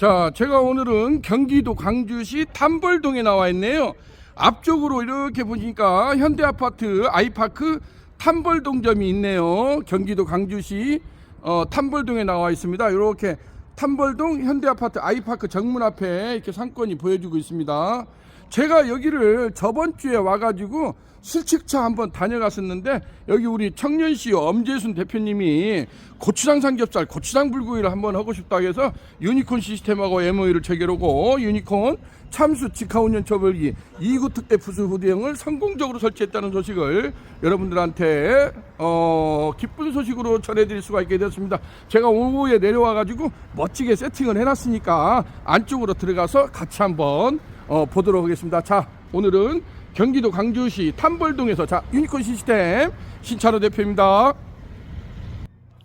자, 제가 오늘은 경기도 광주시 탐벌동에 나와 있네요. 앞쪽으로 이렇게 보니까 현대아파트 아이파크 탐벌동점이 있네요. 경기도 광주시 어, 탐벌동에 나와 있습니다. 이렇게 탐벌동 현대아파트 아이파크 정문 앞에 이렇게 상권이 보여주고 있습니다. 제가 여기를 저번 주에 와가지고 술칙차 한번 다녀갔었는데 여기 우리 청년시 엄재순 대표님이 고추장 삼겹살, 고추장 불고기를 한번 하고 싶다고 해서 유니콘 시스템하고 MOU를 체결하고 유니콘 참수 직하운전 처벌기 2구 특대 부수 후대형을 성공적으로 설치했다는 소식을 여러분들한테 어, 기쁜 소식으로 전해드릴 수가 있게 되었습니다. 제가 오후에 내려와가지고 멋지게 세팅을 해놨으니까 안쪽으로 들어가서 같이 한번 어, 보도록 하겠습니다. 자, 오늘은 경기도 광주시 탐벌동에서 자 유니콘 시스템 신찬호 대표입니다.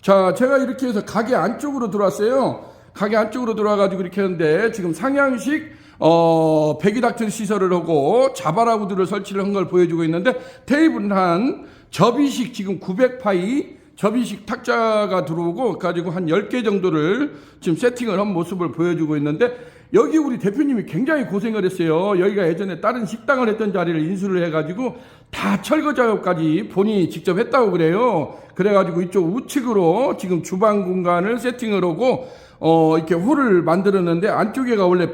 자, 제가 이렇게 해서 가게 안쪽으로 들어왔어요. 가게 안쪽으로 들어와가지고 이렇게 했는데 지금 상향식 어, 배기닥터 시설을 하고 자바라구들을 설치를 한 걸 보여주고 있는데 테이블은 한 접이식 지금 900파이 접이식 탁자가 들어오고 가지고 한 10개 정도를 지금 세팅을 한 모습을 보여주고 있는데 여기 우리 대표님이 굉장히 고생을 했어요. 여기가 예전에 다른 식당을 했던 자리를 인수를 해가지고 다 철거 작업까지 본인이 직접 했다고 그래요. 그래가지고 이쪽 우측으로 지금 주방 공간을 세팅을 하고 어 이렇게 홀을 만들었는데 안쪽에가 원래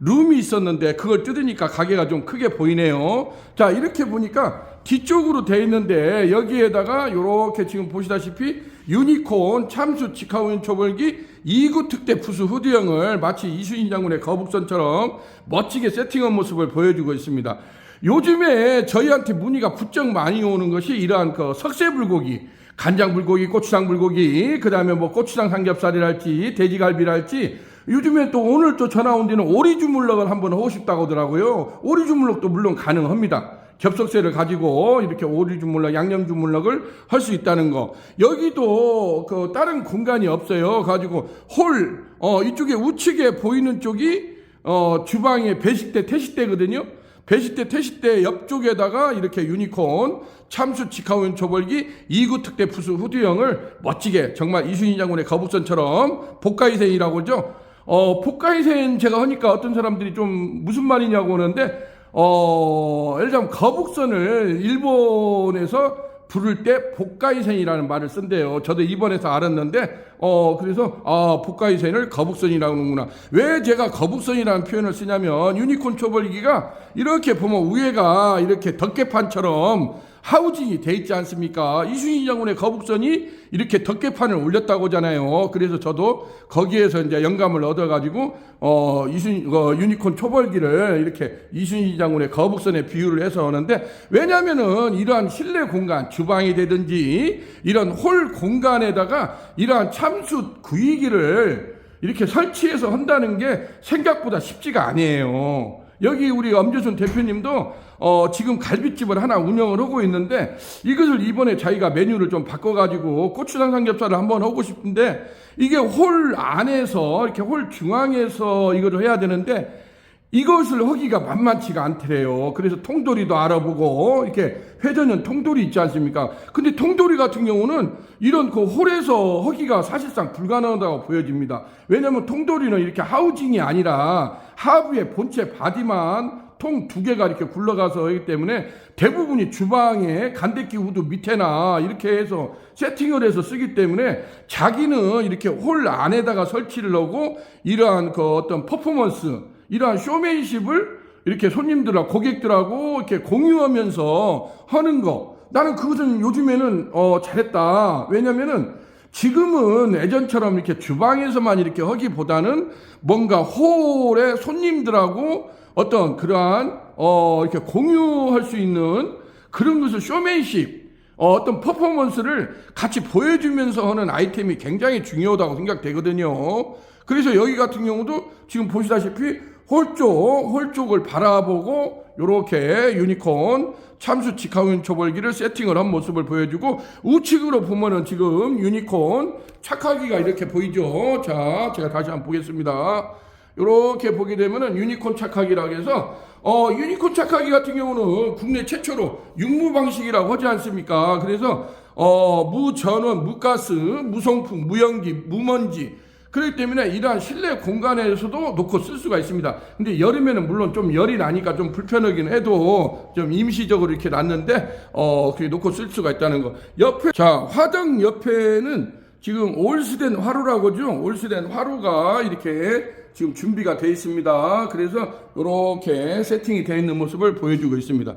룸이 있었는데 그걸 뜯으니까 가게가 좀 크게 보이네요. 자 이렇게 보니까 뒤쪽으로 돼 있는데 여기에다가 이렇게 지금 보시다시피 유니콘 참수 직하운 초벌기 2구 특대 부수 후드형을 마치 이순신 장군의 거북선처럼 멋지게 세팅한 모습을 보여주고 있습니다. 요즘에 저희한테 문의가 부쩍 많이 오는 것이 이러한 그 석쇠 불고기, 간장 불고기, 고추장 불고기, 그 다음에 뭐 고추장 삼겹살이랄지 돼지갈비랄지 요즘에 또 오늘 또 전화 온 데는 오리 주물럭을 한번 하고 싶다고 하더라고요. 오리 주물럭도 물론 가능합니다. 겹석쇠를 가지고 이렇게 오리 주물럭, 양념 주물럭을 할 수 있다는 거. 여기도 그 다른 공간이 없어요. 가지고 홀, 어, 이쪽에 우측에 보이는 쪽이 어, 주방의 배식대, 태식대거든요. 배식대, 태식대 옆쪽에다가 이렇게 유니콘, 참수 직하운 초벌기 2구 특대 부수 후드형을 멋지게 정말 이순신 장군의 거북선처럼 복가이센이라고 하죠. 어, 복가이센 제가 하니까 어떤 사람들이 좀 무슨 말이냐고 하는데 어, 예를 들자면 거북선을 일본에서 부를 때 복가이센이라는 말을 쓴대요. 저도 이번에서 알았는데, 어, 그래서, 아, 복가이센을 거북선이라고 하는구나. 왜 제가 거북선이라는 표현을 쓰냐면, 유니콘 초벌기가 이렇게 보면 위에가 이렇게 덮개판처럼 하우징이 돼 있지 않습니까? 이순신 장군의 거북선이 이렇게 덮개판을 올렸다고 하잖아요. 그래서 저도 거기에서 이제 영감을 얻어가지고, 어, 이순, 어, 유니콘 초벌기를 이렇게 이순신 장군의 거북선에 비유를 해서 하는데, 왜냐면은 이러한 실내 공간, 주방이 되든지, 이런 홀 공간에다가 이러한 참수 구이기를 이렇게 설치해서 한다는 게 생각보다 쉽지가 아니에요. 여기 우리 엄주순 대표님도 어, 지금 갈비집을 하나 운영을 하고 있는데 이것을 이번에 자기가 메뉴를 좀 바꿔가지고 고추장 삼겹살을 한번 하고 싶은데 이게 홀 안에서 이렇게 홀 중앙에서 이걸 해야 되는데 이것을 하기가 만만치가 않더래요. 그래서 통돌이도 알아보고 이렇게 회전형 통돌이 있지 않습니까? 근데 통돌이 같은 경우는 이런 그 홀에서 하기가 사실상 불가능하다고 보여집니다. 왜냐하면 통돌이는 이렇게 하우징이 아니라 하부의 본체 바디만 통 두 개가 이렇게 굴러가서 하기 때문에 대부분이 주방에 간대기 후드 밑에나 이렇게 해서 세팅을 해서 쓰기 때문에 자기는 이렇게 홀 안에다가 설치를 하고 이러한 그 어떤 퍼포먼스 이러한 쇼맨십을 이렇게 손님들하고 고객들하고 이렇게 공유하면서 하는 거. 나는 그것은 요즘에는 어 잘했다. 왜냐면은 지금은 예전처럼 이렇게 주방에서만 이렇게 하기보다는 뭔가 홀에 손님들하고 어떤 그러한 어 이렇게 공유할 수 있는 그런 것을 쇼맨십 어, 어떤 퍼포먼스를 같이 보여주면서 하는 아이템이 굉장히 중요하다고 생각되거든요. 그래서 여기 같은 경우도 지금 보시다시피 홀 쪽, 홀 쪽을 바라보고 요렇게 유니콘 참수 직하운 초벌기를 세팅을 한 모습을 보여주고 우측으로 보면은 지금 유니콘 착하기가 이렇게 보이죠. 자, 제가 다시 한번 보겠습니다. 요렇게 보게 되면은 유니콘 착하기라고 해서 어 유니콘 착하기 같은 경우는 국내 최초로 육무 방식이라고 하지 않습니까? 그래서 어 무전원, 무가스, 무송풍, 무연기, 무먼지 그렇기 때문에 이러한 실내 공간에서도 놓고 쓸 수가 있습니다. 근데 여름에는 물론 좀 열이 나니까 좀 불편하긴 해도 좀 임시적으로 이렇게 놨는데 어 그게 놓고 쓸 수가 있다는 거. 옆에 자 화등 옆에는 지금 올스된 화로라고죠. 올스된 화로가 이렇게 지금 준비가 되어 있습니다. 그래서 이렇게 세팅이 되어 있는 모습을 보여주고 있습니다.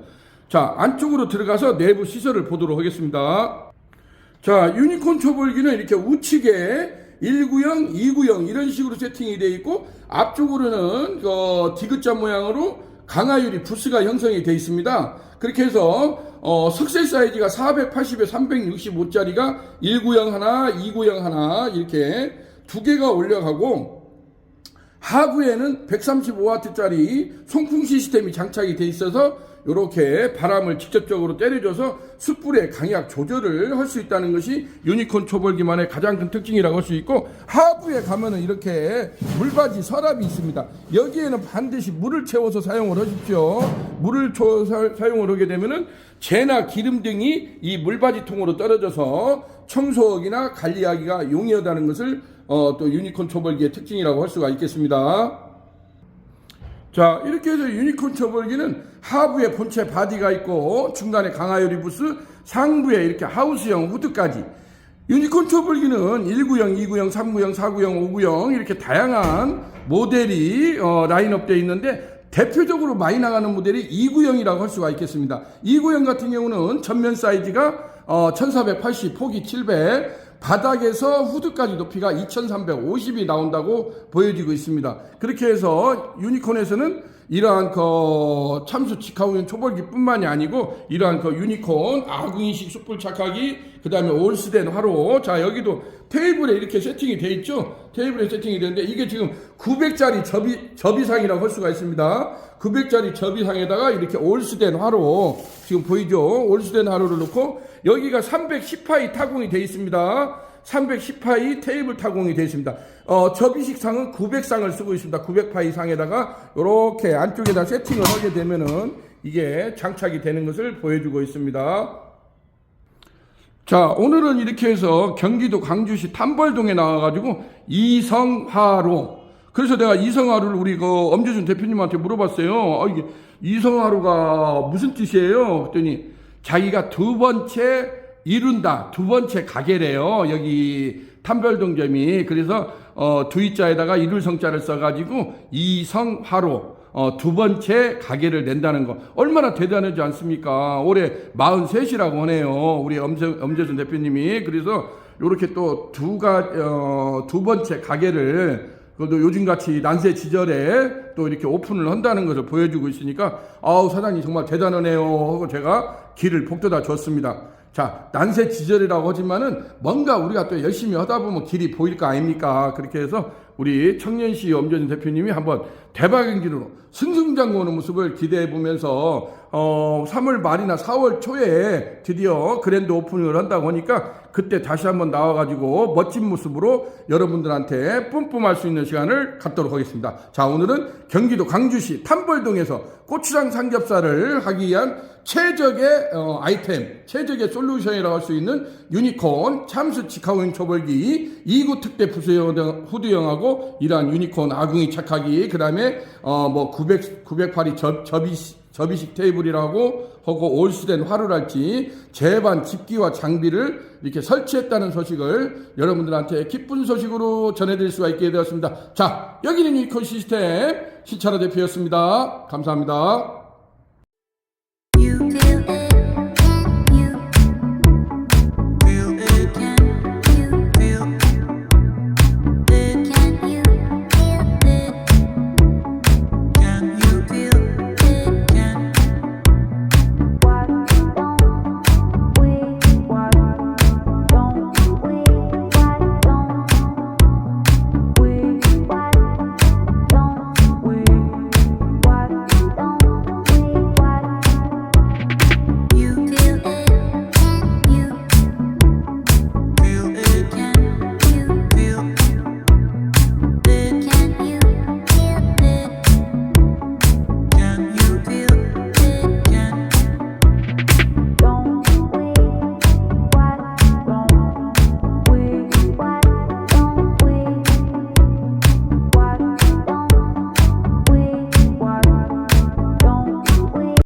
자 안쪽으로 들어가서 내부 시설을 보도록 하겠습니다. 자, 유니콘 초벌기는 이렇게 우측에 1구형, 2구형 이런 식으로 세팅이 되어 있고 앞쪽으로는 어, 디귿자 모양으로 강화유리 부스가 형성이 되어 있습니다. 그렇게 해서 어, 석쇠 사이즈가 480에 365짜리가 1구형 하나, 2구형 하나 이렇게 두 개가 올려가고 하부에는 135와트짜리 송풍 시스템이 장착이 돼 있어서 이렇게 바람을 직접적으로 때려줘서 숯불의 강약 조절을 할 수 있다는 것이 유니콘 초벌기만의 가장 큰 특징이라고 할 수 있고 하부에 가면은 이렇게 물받이 서랍이 있습니다. 여기에는 반드시 물을 채워서 사용을 하십시오. 물을 초, 사, 사용을 하게 되면은 재나 기름 등이 이 물받이통으로 떨어져서 청소하기나 관리하기가 용이하다는 것을 어, 또 유니콘 초벌기의 특징이라고 할 수가 있겠습니다. 자, 이렇게 해서 유니콘 초벌기는 하부에 본체 바디가 있고 중간에 강화유리 부스, 상부에 이렇게 하우스형 후드까지 유니콘 초벌기는 1구형, 2구형, 3구형, 4구형, 5구형 이렇게 다양한 모델이 어, 라인업 되어 있는데 대표적으로 많이 나가는 모델이 2구형이라고 할 수가 있겠습니다. 2구형 같은 경우는 전면 사이즈가 어, 1480, 폭이 700, 바닥에서 후드까지 높이가 2350이 나온다고 보여지고 있습니다. 그렇게 해서 유니콘에서는 이러한 그 참수 직화우연 초벌기뿐만이 아니고 이러한 그 유니콘 아궁이식 숯불 착하기 그 다음에 올스된 화로 자 여기도 테이블에 이렇게 세팅이 돼 있죠. 테이블에 세팅이 되는데 이게 지금 900짜리 접이 접이상이라고 할 수가 있습니다. 900짜리 접이상에다가 이렇게 올스된 화로 지금 보이죠? 올스된 화로를 놓고 여기가 310파이 타공이 돼 있습니다. 310파이 테이블 타공이 되어 있습니다. 어, 접이식 상은 900상을 쓰고 있습니다. 900파이 상에다가 이렇게 안쪽에다 세팅을 하게 되면은 이게 장착이 되는 것을 보여주고 있습니다. 자, 오늘은 이렇게 해서 경기도 광주시 탐벌동에 나와가지고 이성화로. 그래서 내가 이성화로를 우리 그 엄재준 대표님한테 물어봤어요. 아, 이게 이성화로가 무슨 뜻이에요? 그랬더니 자기가 두 번째 이룬다. 두 번째 가게래요. 여기 탐별동점이. 그래서 어, 두이자에다가 이룰 성자를 써가지고 이성화로. 어, 두 번째 가게를 낸다는 거 얼마나 대단하지 않습니까? 올해 43이라고 하네요. 우리 엄재, 엄재준 대표님이. 그래서 이렇게 또 두가, 어, 두 번째 가게를 그것도 요즘같이 난세 지절에 또 이렇게 오픈을 한다는 것을 보여주고 있으니까 아우 사장님 정말 대단하네요 하고 제가 길을 복돋아 줬습니다. 자 난세 지절이라고 하지만은 뭔가 우리가 또 열심히 하다 보면 길이 보일 거 아닙니까? 그렇게 해서 우리 청년시 엄전진 대표님이 한번 대박 행진으로 승승장구하는 모습을 기대해 보면서 어 3월 말이나 4월 초에 드디어 그랜드 오픈을 한다고 하니까 그때 다시 한번 나와가지고 멋진 모습으로 여러분들한테 뿜뿜할 수 있는 시간을 갖도록 하겠습니다. 자 오늘은 경기도 광주시 탐벌동에서 고추장 삼겹살을 하기 위한 최적의 어, 아이템, 최적의 솔루션이라고 할 수 있는 유니콘 참수 직화우인 초벌기 2구 특대 부수형 후드형하고 이러한 유니콘 아궁이 착하기 그 다음에 어 뭐 900 908이 접 접이 접이식 테이블이라고 하고 올수된 화로랄지 재반 집기와 장비를 이렇게 설치했다는 소식을 여러분들한테 기쁜 소식으로 전해드릴 수가 있게 되었습니다. 자, 여기는 유니콘 시스템 시차라 대표였습니다. 감사합니다.